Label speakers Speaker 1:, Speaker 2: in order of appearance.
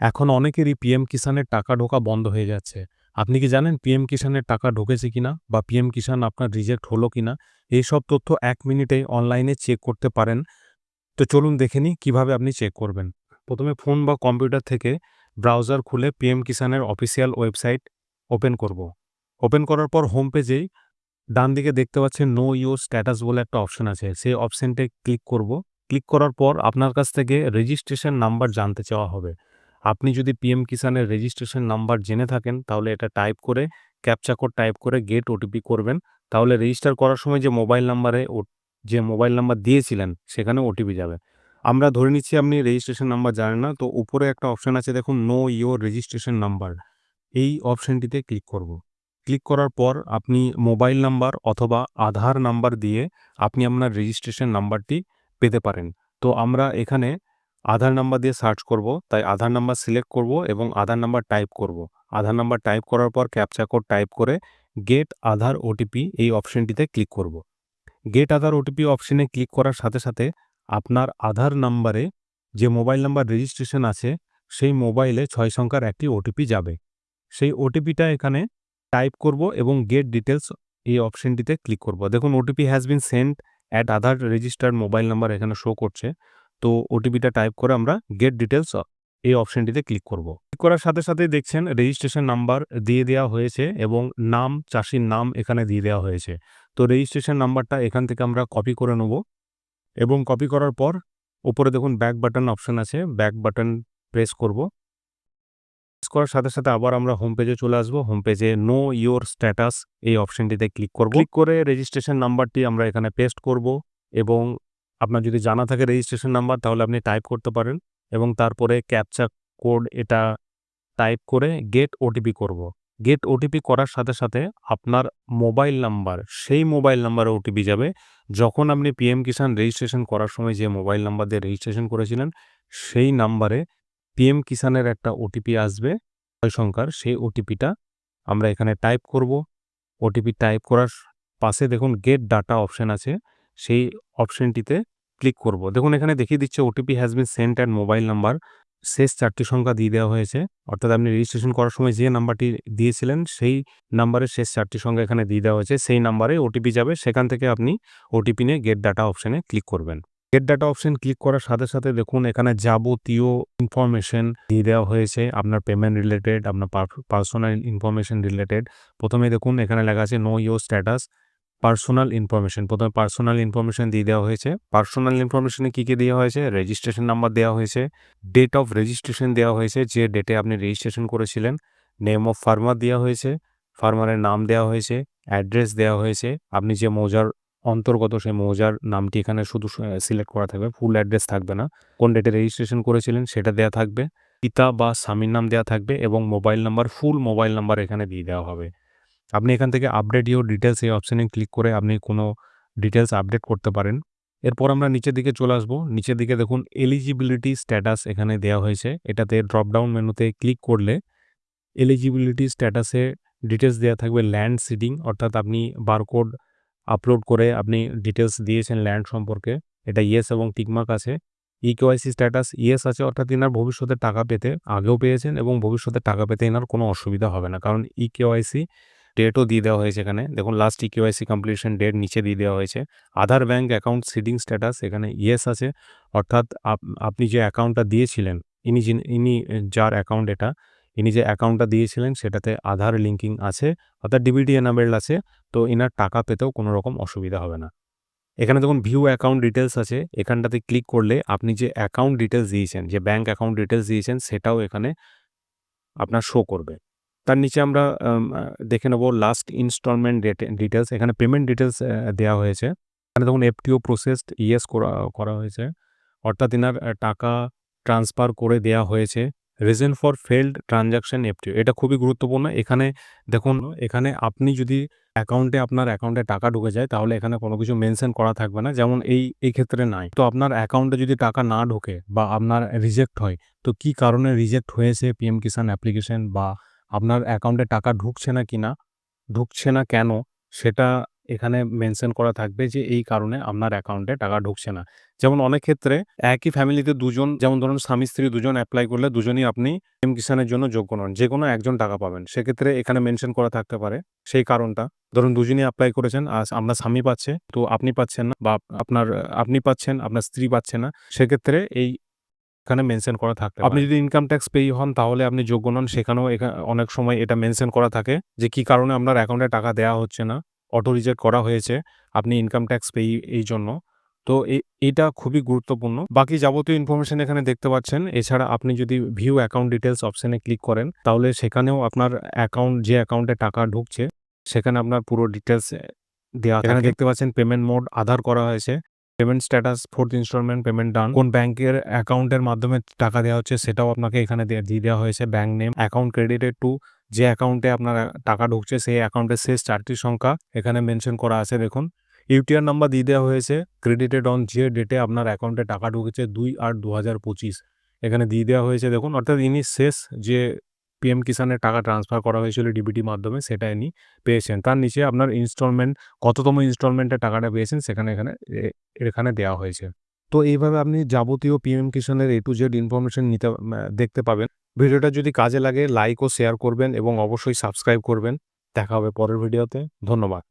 Speaker 1: এখন অনেকেরই পিএম কিষানের টাকা ঢোকা বন্ধ হয়ে যাচ্ছে। আপনি কি জানেন পিএম কিষানের টাকা ঢুকেছে কিনা বা পিএম কিষান আপনার রিজেক্ট হলো কিনা? এই সব তথ্য এক মিনিটে অনলাইনে চেক করতে পারেন। তো চলুন দেখে নিই কীভাবে আপনি চেক করবেন। প্রথমে ফোন বা কম্পিউটার থেকে ব্রাউজার খুলে পিএম কিষানের অফিসিয়াল ওয়েবসাইট ওপেন করব। ওপেন করার পর হোম পেজেই ডান দিকে দেখতে পাচ্ছেন নো ইউর স্ট্যাটাস বলে একটা অপশন আছে। সেই অপশনটে ক্লিক করব। ক্লিক করার পর আপনার কাছ থেকে রেজিস্ট্রেশন নাম্বার জানতে চাওয়া হবে। আপনি যদি পিএম কিষানের রেজিস্ট্রেশন নাম্বার জেনে থাকেন, তাহলে এটা টাইপ করে ক্যাপচা কোড টাইপ করে গেট ওটিপি করবেন। তাহলে রেজিস্টার করার সময় যে মোবাইল নাম্বারে যে মোবাইল নাম্বার দিয়েছিলেন, সেখানে ওটিপি যাবে। আমরা ধরে নিচ্ছি আপনি রেজিস্ট্রেশন নাম্বার জানেন না, তো উপরে একটা অপশন আছে, দেখুন নো ইওর রেজিস্ট্রেশন নাম্বার এই অপশনটিতে ক্লিক করব। ক্লিক করার পর আপনি মোবাইল নাম্বার অথবা আধার নাম্বার দিয়ে আপনি আপনার রেজিস্ট্রেশন নাম্বারটি পেতে পারেন। তো আমরা এখানে আধার নাম্বার দিয়ে সার্চ করব, তাই আধার নাম্বার সিলেক্ট করব এবং আধার নাম্বার টাইপ করব। আধার নাম্বার টাইপ করার পর ক্যাপচা কোড টাইপ করে গেট আধার ওটিপি এই অপশনটিতে ক্লিক করব। গেট আধার ওটিপি অপশনে ক্লিক করার সাথে সাথে আপনার আধার নাম্বারে যে মোবাইল নাম্বার রেজিস্ট্রেশন আছে, সেই মোবাইলে ছয় সংখ্যার একটি ওটিপি যাবে। সেই ওটিপিটা এখানে টাইপ করব এবং গেট ডিটেলস এই অপশনটিতে ক্লিক করব। দেখুন OTP has been sent at Aadhaar registered mobile number এখানে শো করছে। তো ওটিপিটা টাইপ করে আমরা গেট ডিটেলস এই অপশনটিতে ক্লিক করব। ক্লিক করার সাথে সাথে দেখছেন রেজিস্ট্রেশন নাম্বার দিয়ে দেওয়া হয়েছে এবং নাম, চাষির নাম এখানে দিয়ে দেওয়া হয়েছে। তো রেজিস্ট্রেশন নাম্বারটা এখান থেকে আমরা কপি করে নেব এবং কপি করার পর উপরে দেখুন ব্যাক বাটন অপশন আছে ব্যাক বাটন প্রেস করব। প্রেস করার সাথে সাথে আবার আমরা হোম পেজে চলে আসব হোম পেজে নো ইওর স্ট্যাটাস এই অপশনটিতে ক্লিক করব। ক্লিক করে রেজিস্ট্রেশন নাম্বারটি আমরা এখানে পেস্ট করব এবং আপনার যদি জানা থাকে রেজিস্ট্রেশন নাম্বার তাহলে আপনি টাইপ করতে পারেন এবং তারপরে ক্যাপচা কোড এটা টাইপ করে গেট ওটিপি করব। গেট ওটিপি করার সাথে সাথে আপনার মোবাইল নাম্বার সেই মোবাইল নাম্বারে ওটিপি যাবে। যখন আপনি পিএম কিষাণ রেজিস্ট্রেশন করার সময় যে মোবাইল নাম্বার দিয়ে রেজিস্ট্রেশন করেছিলেন, সেই নাম্বারে পিএম কিষাণের একটা ওটিপি আসবে ছয় সংখ্যার সেই ওটিপিটা আমরা এখানে টাইপ করব। ওটিপি টাইপ করার পাশে দেখুন গেট ডাটা অপশন আছে। সেই অপশনটিতে ক্লিক করব। দেখুন, এখানে দেখিয়ে দিচ্ছে OTP has been sent and mobile number শেষ চারটি সংখ্যা দিয়ে দেওয়া হয়েছে। অর্থাৎ আপনি রেজিস্ট্রেশন করার সময় যে নাম্বারটি দিয়েছিলেন, সেই নাম্বারের শেষ চারটি সংখ্যা এখানে দিয়ে দেওয়া হয়েছে। সেই নাম্বারে ওটিপি যাবে। সেখান থেকে আপনি ওটিপি নিয়ে গেট ডাটা অপশানে ক্লিক করবেন। গেট ডাটা অপশন ক্লিক করার সাথে সাথে দেখুন, এখানে যাবতীয় ইনফরমেশন দিয়ে দেওয়া হয়েছে। আপনার পেমেন্ট রিলেটেড আপনার পার্সোনাল ইনফরমেশন রিলেটেড প্রথমে দেখুন, এখানে লেখা আছে know your status personal information. প্রথমে পার্সোনাল ইনফরমেশন দিয়ে দেওয়া হয়েছে। পার্সোনাল ইনফরমেশনে কী কী দেওয়া হয়েছে? রেজিস্ট্রেশন নাম্বার দেওয়া হয়েছে। ডেট অফ রেজিস্ট্রেশন দেওয়া হয়েছে যে ডেটে আপনি রেজিস্ট্রেশন করেছিলেন। নেম অফ ফার্মার দেওয়া হয়েছে। ফার্মারের নাম দেওয়া হয়েছে। অ্যাড্রেস দেওয়া হয়েছে। আপনি যে মৌজার অন্তর্গত সেই মৌজার নামটি এখানে শুধু সিলেক্ট করা থাকবে। ফুল অ্যাড্রেস থাকবে না। কোন ডেটে রেজিস্ট্রেশন করেছিলেন সেটা দেওয়া থাকবে। পিতা বা স্বামীর নাম দেওয়া থাকবে এবং mobile number, full mobile number এখানে দিয়ে দেওয়া হবে। আপনি এখান থেকে আপডেট ইউর ডিটেলস এই অপশানে ক্লিক করে আপনি কোনো ডিটেলস আপডেট করতে পারেন। এরপর আমরা নিচের দিকে চলে আসব। নিচের দিকে দেখুন এলিজিবিলিটি স্ট্যাটাস এখানে দেওয়া হয়েছে। এটাতে ড্রপডাউন মেনুতে ক্লিক করলে এলিজিবিলিটি স্ট্যাটাসে ডিটেলস দেওয়া থাকবে ল্যান্ড সিডিং অর্থাৎ আপনি বারকোড আপলোড করে আপনি ডিটেলস দিয়েছেন ল্যান্ড সম্পর্কে। এটা ইয়েস এবং টিকমার্ক আছে। ই কেওয়াইসি স্ট্যাটাস ইয়েস আছে, অর্থাৎ এনার ভবিষ্যতে টাকা পেতে আগেও পেয়েছেন এবং ভবিষ্যতে টাকা পেতে এনার কোনো অসুবিধা হবে না। কারণ ই কেওয়াইসি ডেটও দিয়ে দেওয়া হয়েছে এখানে। দেখুন last e KYC completion date নিচে দিয়ে দেওয়া হয়েছে। Aadhaar bank account seeding status এখানে ইয়েস আছে। অর্থাৎ আপনি যে অ্যাকাউন্টটা দিয়েছিলেন, ইনি ইনি যার অ্যাকাউন্ট এটা, ইনি যে অ্যাকাউন্টটা দিয়েছিলেন, সেটাতে আধার লিঙ্কিং আছে, অর্থাৎ ডিবিটি এনাবেল আছে, তো এনার টাকা পেতেও কোনো রকম অসুবিধা হবে না। এখানে দেখুন ভিউ অ্যাকাউন্ট ডিটেলস আছে। এখানটাতে ক্লিক করলে আপনি যে অ্যাকাউন্ট ডিটেলস দিয়েছেন, যে ব্যাঙ্ক অ্যাকাউন্ট ডিটেলস দিয়েছেন, সেটাও এখানে আপনার শো করবে। তার নিচে আমরা দেখে নেব লাস্ট ইনস্টলমেন্ট ডিটেলস এখানে পেমেন্ট ডিটেলস দেওয়া হয়েছে। এখানে দেখুন এফটিও প্রসেসড ইয়েস করা হয়েছে। অর্থাৎ এনার টাকা ট্রান্সফার করে দেওয়া হয়েছে। Reason for failed transaction FTO এটা খুবই গুরুত্বপূর্ণ। এখানে দেখুন, এখানে আপনি যদি অ্যাকাউন্টে আপনার অ্যাকাউন্টে টাকা ঢুকে যায়, তাহলে এখানে কোনো কিছু মেনশন করা থাকবে না। যেমন এই এই ক্ষেত্রে নাই। তো আপনার অ্যাকাউন্টে যদি টাকা না ঢোকে বা আপনার রিজেক্ট হয়, তো কি কারণে রিজেক্ট হয়েছে পিএম কিষাণ অ্যাপ্লিকেশন বা আপনার অ্যাকাউন্টে টাকা ঢুকছে না কি না ঢুকছে না কেন, সেটা এখানে মেনশন করা থাকবে যে এই কারণে আপনার অ্যাকাউন্টে টাকা ঢুকছে না। যেমন অনেক ক্ষেত্রে একই ফ্যামিলিতে দুজন, যেমন ধরুন স্বামী-স্ত্রী দুজন অ্যাপ্লাই করলে দুজনই আপনি পিএম কিষানের জন্য যোগ্য নন। যে কোনো একজন টাকা পাবেন। সেক্ষেত্রে এখানে মেনশন করা থাকতে পারে সেই কারণটা। ধরুন দুজনই অ্যাপ্লাই করেছেন আর আপনার স্বামী পাচ্ছে, তো আপনি পাচ্ছেন না বা আপনার, আপনি পাচ্ছেন, আপনার স্ত্রী পাচ্ছে না। সেক্ষেত্রে এই এখানে মেনশন করা পারে। আপনি যদি ইনকাম ট্যাক্স পেয়ী হন তাহলে আপনি যোগ্য নন সেখানেও অনেক সময় এটা মেনশন করা থাকে যে কি কারণে আপনার অ্যাকাউন্টে টাকা দেওয়া হচ্ছে না। অটো রিজেক্ট করা হয়েছে। আপনি ইনকাম ট্যাক্স পেয়ী এই জন্য। তো এটা খুবই গুরুত্বপূর্ণ। বাকি যাবতীয় ইনফরমেশন এখানে দেখতে পাচ্ছেন। এছাড়া আপনি যদি ভিউ অ্যাকাউন্ট ডিটেলস অপশনে ক্লিক করেন তাহলে সেখানেও আপনার অ্যাকাউন্ট যে অ্যাকাউন্টে টাকা ঢুকছে সেখানে আপনার পুরো ডিটেলস দেয়া এখানে দেখতে পাচ্ছেন পেমেন্ট মোড আধার করা হয়েছে। Payment status fourth instalment payment done. কোন ব্যাংকের অ্যাকাউন্টের মাধ্যমে টাকা দেওয়া হচ্ছে সেটাও আপনাকে এখানে দে দিয়ে দেওয়া হয়েছে। Bank name, account credited to যে অ্যাকাউন্টে আপনার টাকা ঢুকছে সেই অ্যাকাউন্টের শেষ চারটি সংখ্যা এখানে মেনশন করা আছে দেখুন। ইউটিআর নাম্বার দিয়ে দেওয়া হয়েছে। ক্রেডিটেড অন যে ডেটে আপনার অ্যাকাউন্টে টাকা ঢুকেছে ২-৮-২০২৫ এখানে দিয়ে দেওয়া হয়েছে দেখুন। অর্থাৎ ইনি শেষ যে পিএম কিষানের টাকা ট্রান্সফার করা হয়েছিল ডিবিটি মাধ্যমে সেটা ইনি পেয়েছেন। তার নিচে আপনার ইনস্টলমেন্ট কততম ইনস্টলমেন্টে টাকাটা পেয়েছেন সেখানে এখানে এখানে দেওয়া হয়েছে। তো এইভাবে আপনি যাবতীয় পিএম কিষানের এ টু জেড ইনফরমেশন নিতে দেখতে পাবেন। ভিডিওটা যদি কাজে লাগে লাইক ও শেয়ার করবেন এবং অবশ্যই সাবস্ক্রাইব করবেন। দেখা হবে পরের ভিডিওতে। ধন্যবাদ।